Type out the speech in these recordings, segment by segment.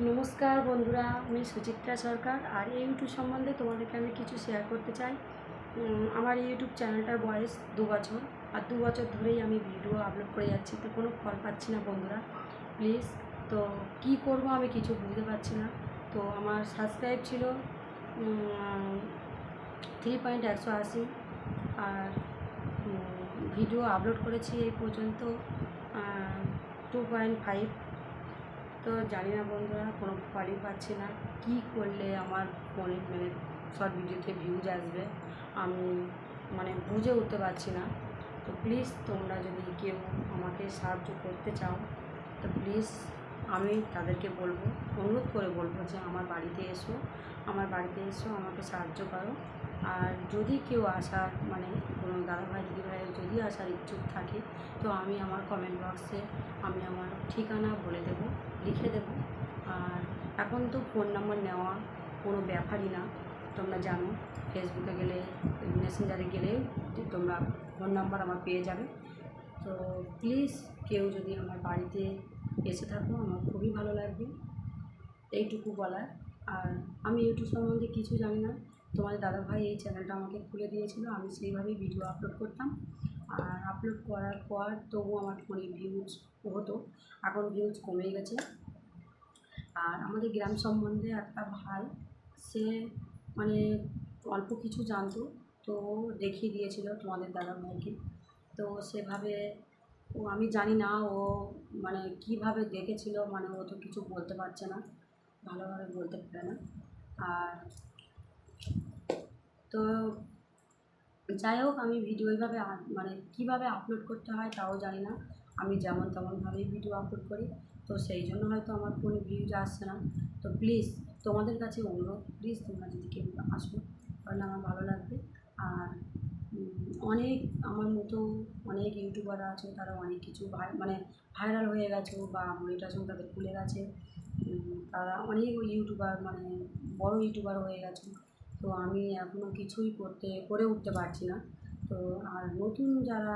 নমস্কার বন্ধুরা, আমি সুচিত্রা সরকার আর এই ইউটিউব সম্বন্ধে তোমাদেরকে আমি কিছু শেয়ার করতে চাই। আমার ইউটিউব চ্যানেলটার বয়স দু বছর, আর দু বছর ধরেই আমি ভিডিও আপলোড করে যাচ্ছি, তো কোনো ফল পাচ্ছি না বন্ধুরা। প্লিজ তো কি করব আমি কিছু বুঝতে পারছি না। তো আমার সাবস্ক্রাইব ছিল থ্রি পয়েন্ট একশো আশি, আর ভিডিও আপলোড করেছি এই পর্যন্ত টু পয়েন্ট ফাইভ তো জানি না বন্ধুরা, কোনো ফলই পাচ্ছি না। কী করলে আমার ফোনে মানে শর্ট ভিডিওতে ভিউজ আসবে? আমি মানে বুঝে উঠতে পারছি না। তো প্লিজ তোমরা যদি কেউ আমাকে সাহায্য করতে চাও, তো প্লিজ আমি তাদেরকে বলব, অনুরোধ করে বলব যে আমার বাড়িতে এসো, আমার বাড়িতে এসো, আমাকে সাহায্য করো। আর যদি কেউ আসার মানে কোনো দাদাভাই দিদিভাই যদি আসার ইচ্ছুক থাকে, তো আমি আমার কমেন্ট বক্সে আমি আমার ঠিকানা বলে দেবো, লিখে দেবো। আর এখন তো ফোন নাম্বার নেওয়া কোনো ব্যাপারই না, তোমরা জানো ফেসবুকে গেলে মেসেঞ্জারে গেলে তোমরা ফোন নাম্বার আমার পেয়ে যাবে। তো প্লিজ কেউ যদি আমার বাড়িতে এসে থাকো, আমার খুবই ভালো লাগবে, এইটুকু বলার। আর আমি ইউটিউব সম্বন্ধে কিছু জানি না তোমাদের দাদাভাই এই চ্যানেলটা আমাকে খুলে দিয়েছিল, আমি সেইভাবেই ভিডিও আপলোড করতাম। আর আপলোড করার পর তবুও আমার ফোনে ভিউজ হতো, এখন ভিউজ কমে গেছে। আর আমাদের গ্রাম সম্বন্ধে একটা ভাই, সে মানে অল্প কিছু জানতো, তো দেখিয়ে দিয়েছিল তোমাদের দাদা ভাইকে তো সেভাবে ও, আমি জানি না ও মানে কীভাবে দেখেছিল মানে ও তো কিছু বলতে পারছে না, ভালোভাবে বলতে পারে না। আর তো যাই হোক, আমি ভিডিও এইভাবে মানে কীভাবে আপলোড করতে হয় তাও জানি না। আমি যেমন তেমনভাবেই ভিডিও আপলোড করি। তো সেই জন্য হয়তো আমার ফোনে ভিউজ আসছে না। তো প্লিজ তোমাদের কাছে অনুরোধ প্লিজ তোমরা যদি কেউ আসো, তাহলে আমার ভালো লাগবে। আর অনেক আমার মতো অনেক ইউটিউবার আছে, তারা অনেক কিছু মানে ভাইরাল হয়ে গেছে বা মনিটাইজেশন তাদের খুলে গেছে। তারা অনেক ইউটিউবার মানে বড় ইউটিউবার হয়ে গেছে। তো আমি এখনও কিছুই করতে, করে উঠতে পারছি না। তো আর নতুন যারা,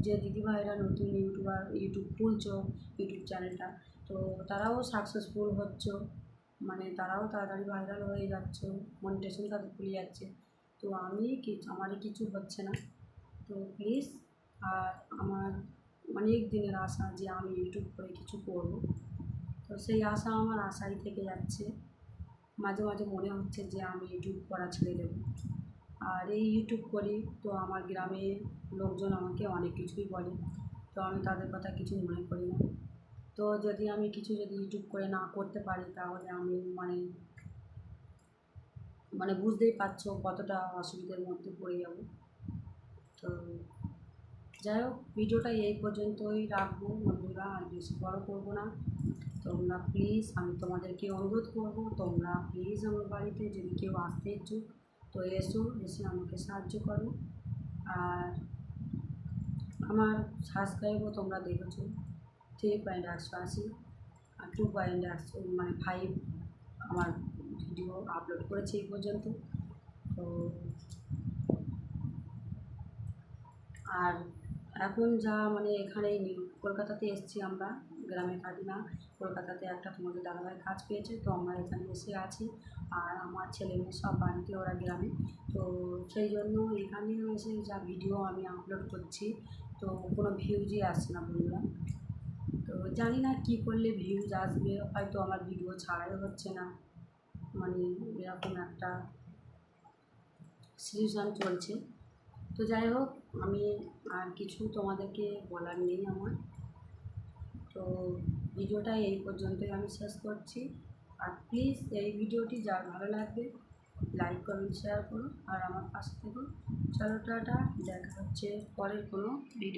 যে দিদিভাইরা নতুন ইউটিউবার, ইউটিউব খুলছো, ইউটিউব চ্যানেলটা, তো তারাও সাকসেসফুল হচ্ছ। মানে তারাও তাড়াতাড়ি ভাইরাল হয়ে যাচ্ছে মনিটেশন তাদের খুলে যাচ্ছে। তো আমি কি আমার কিছু হচ্ছে না। তো প্লিজ আর আমার অনেক দিনের আশা যে আমি ইউটিউব করে কিছু করব। তো সেই আশা, আমার আশাই থেকে যাচ্ছে। মাঝে মাঝে মনে হচ্ছে যে আমি ইউটিউব করা ছেড়ে দেবো। আর এই ইউটিউব করি তো আমার গ্রামে লোকজন আমাকে অনেক কিছুই বলে, তো আমি তাদের কথা কিছু মনে করি না। তো যদি আমি কিছু যদি ইউটিউব করে না করতে পারি তাহলে আমি মানে মানে বুঝতেই পারছ কতটা অসুবিধার মধ্যে পড়ে যাব। তো যাই হোক, ভিডিওটা এই পর্যন্তই রাখব বন্ধুরা, আর বেশি বড় করব না। তোমরা প্লিজ আমি তোমাদেরকে অনুরোধ করব, তোমরা প্লিজ আমার বাড়িতে যদি কেউ আসতে ইচ্ছুক, তো এসো, এসে আমাকে সাহায্য করো। আর আমার সাবস্ক্রাইবও তোমরা দেখেছ থ্রি পয়েন্ট একশো আশি আর টু পয়েন্ট একশো মানে ফাইভ আমার ভিডিও আপলোড করেছি এই পর্যন্ত। তো আর এখন যা মানে এখানে কলকাতাতে এসেছি আমরা। গ্রামে থাকি না কলকাতাতে একটা তোমাদের দাদাভাই কাজ পেয়েছে, তো আমরা এখানে এসে আছি। আর আমার ছেলে মেয়ে সব বাড়িতে ওরা গ্রামে। তো সেই জন্য এখানে এসে যা ভিডিও আমি আপলোড করছি, তো কোনো ভিউজই আসছে না বন্ধুরা। তো জানি না কী করলে ভিউজ আসবে, হয়তো আমার ভিডিও ছাড়াই হচ্ছে না। মানে এরকম একটা সিচুয়েশান চলছে। তো যাই হোক, আমি আর কিছু তোমাদেরকে বলার নেই আমার। তো ভিডিওটা এই পর্যন্তই আমি শেষ করছি। আর প্লিজ এই ভিডিওটি যার ভালো লাগবে লাইক কমেন্ট শেয়ার করুন আর আমার পাশে থাকুন। চলো টাটা, দেখা হচ্ছে পরের কোনো ভিডিও